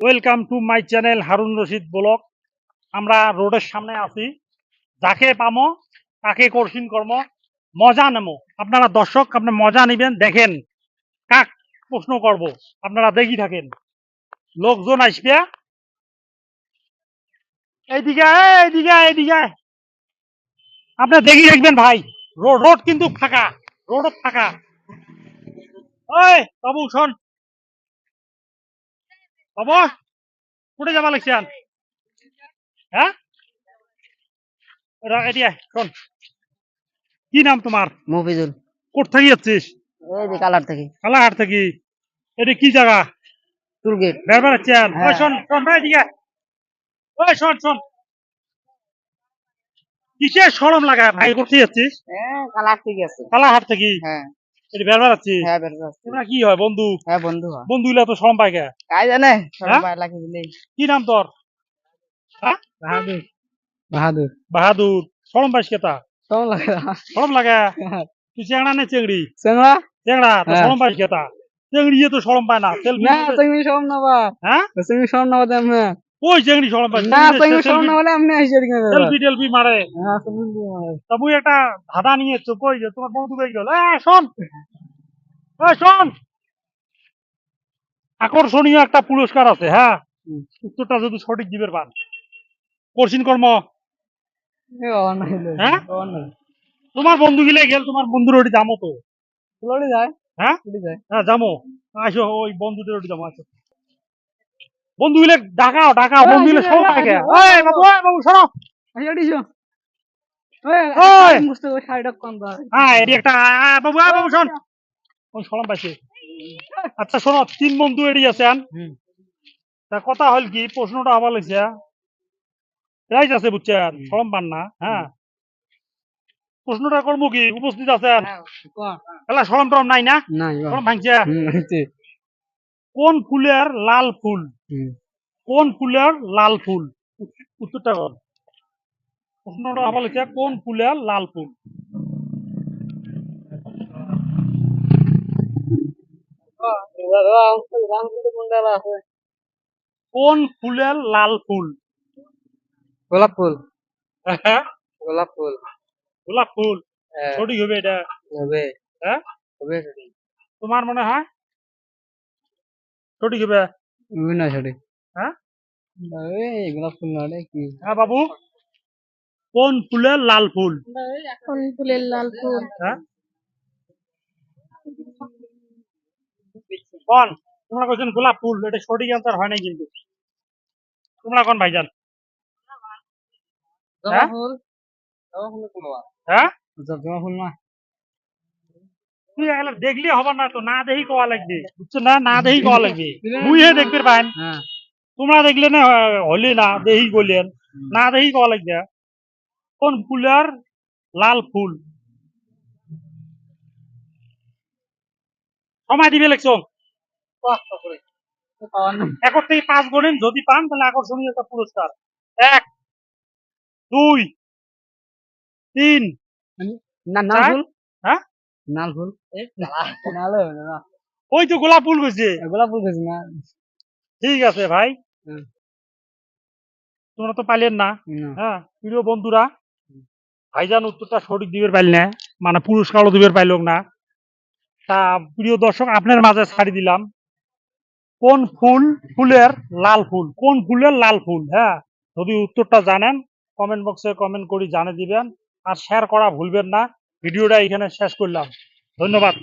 Welcome to my channel Harun Rashid blog আমরা রোডের সামনে আছি। যাকে পামো, তাকে কঠিন কর্ম, মজা নেমো। আপনারা দর্শক, আপনি মজা নিবেন, দেখেন। কাক প্রশ্ন করব, আপনারা দেখি থাকেন। লোকজন আসবে। এইদিকে এইদিকে এইদিকে। আপনি দেখি দেখবেন ভাই, রোড রোড কিন্তু ফাঁকা রোড ফাঁকা। ওই বাবু, শোন। বাবু যাবা লাগছেন হ্যাঁ? শোন। কি নাম তোমার? মফিজুল। কোথ থেকে যাচ্ছিস? এই যে কালার থেকে। কালাহাট থেকে। এটা কি জায়গা? ওই হ্যাঁ। শোন শোন ভাই এদিকে আয়। ওই শোন শোন। কিসের সরম লাগায় ভাই? কোথায় যাচ্ছিস? হ্যাঁ কালার থেকে আছে কালাহাট থেকে? হ্যাঁ। এটা বের হ্যাঁ বের আছে। তোমরা কি হয় বন্ধু? হ্যাঁ বন্ধু হয়। বন্ধু তো কে? জানে হ্যাঁ? সবাই লাগি দিলে কি নাম তোর? হ্যাঁ? বাহাদুর। বাহাদুর। বাহাদুর। সরম পাইস কেতা কেমন লাগে সরম লাগে? তুই চেংড়া নে চেংড়ি? চেংড়া? চেংড়া? তো হ্যাঁ। সরম পাইস কেতা চেংড়ি তো সরম পায় না। সেলফি না চেংড়ি সরম না বা হ্যাঁ? চেংড়ি সরম না বাদে আমি। ওই চেংড়ি সরম পাইস না চেংড়ি সরম না বলে আমি আসি এদিকে। সেলফি টেলফি মারে। হ্যাঁ চেংড়ি মারে। তা একটা ধাঁধা নিয়ে যে তোমার বন্ধু কই গেল। এ শোন। এ শোন। আকর্ষণীয় একটা পুরস্কার আছে হ্যাঁ? উত্তরটা যদি সঠিক দিবের পান। কঠিন কর্ম। হ্যাঁ? তোমার বন্ধু গিলে গেল তোমার বন্ধুর ওটি যামো তো। যায়? হ্যাঁ? যায়। হ্যাঁ যামো। আসো ওই বন্ধুদের ওটি যাব আসো। বন্ধু গিলে ডাকাও ডাকাও বন্ধু গিলে আসো, সব থাকে ওই বাবু ওই বাবু ওই ওই। আমি বুঝতে পারি শাড়িটা কোন দা হ্যাঁ এটি একটা বাবু আ, বাবু শোন সরম পাইছে। আচ্ছা শোনো তিন বন্ধু এড়ি আছেন হুম। তা কথা হল কি প্রশ্নটা আবার লাগছে প্রাইজ আছে বুঝছেন সরম পান না হ্যাঁ। প্রশ্নটা করব কি উপস্থিত আছেন কোন এলা সরম টরম নাই না? সরম ভাঙছে কোন ফুলের লাল ফুল? কোন ফুলের লাল ফুল? উত্তরটা কর প্রশ্নটা আবার লাগছে কোন ফুলের লাল ফুল? কোন ফুলের লাল ফুল? গোলাপ ফুল। হ্যাঁ। গোলাপ ফুল। গোলাপ ফুল। হ্যাঁ, সঠিক হবে এটা। হবে। হ্যাঁ। হবে তোমার মনে হয়? হ্যাঁ এই গোলাপ ফুল না রে কি হ্যাঁ বাবু কোন ফুলের লাল ফুল কোন ফুলের লাল ফুল হ্যাঁ কোন তোমরা কইছেন গোলাপ ফুল এটা সঠিক অ্যান্সার হয় নাই কিন্তু তোমরা কোন ভাইজান জবা হ্যাঁ? ফুল জবা ফুল কোন হ্যাঁ জবা ফুল না তুই এগুলো দেখলে হবে না তো না দেখি কোয়া লাগবে বুঝছ না? না দেখি কোয়া লাগবে। হে দেখবে পাইন। হ্যাঁ। তোমরা দেখলে না হলে না দেখি না দেখি কোয়া লাগবে। কোন ফুলের লাল ফুল। সময় দিবে পাওয়ার থেকে পাঁচ গণেন যদি পান তাহলে আকর্ষণীয় একটা পুরস্কার। এক দুই তিন। না নাল? ফুল? নাল। ওই তো গোলাপ ফুল গেছে গোলাপ ফুল গেছে না। ঠিক আছে ভাই। তোমরা তো পাইলেন না। না। হ্যাঁ প্রিয় বন্ধুরা ভাইজান উত্তরটা সঠিক দিবের পাইল না মানে পুরস্কারও দিবের পাইল না। তা প্রিয় দর্শক আপনার মাঝে ছাড়ি দিলাম। কোন ফুল ফুলের লাল ফুল? কোন ফুলের লাল ফুল? হ্যাঁ যদি উত্তরটা জানেন কমেন্ট বক্সে কমেন্ট করে জানিয়ে দিবেন। আর শেয়ার করা ভুলবেন না। ভিডিওটা এখানে শেষ করলাম। ধন্যবাদ।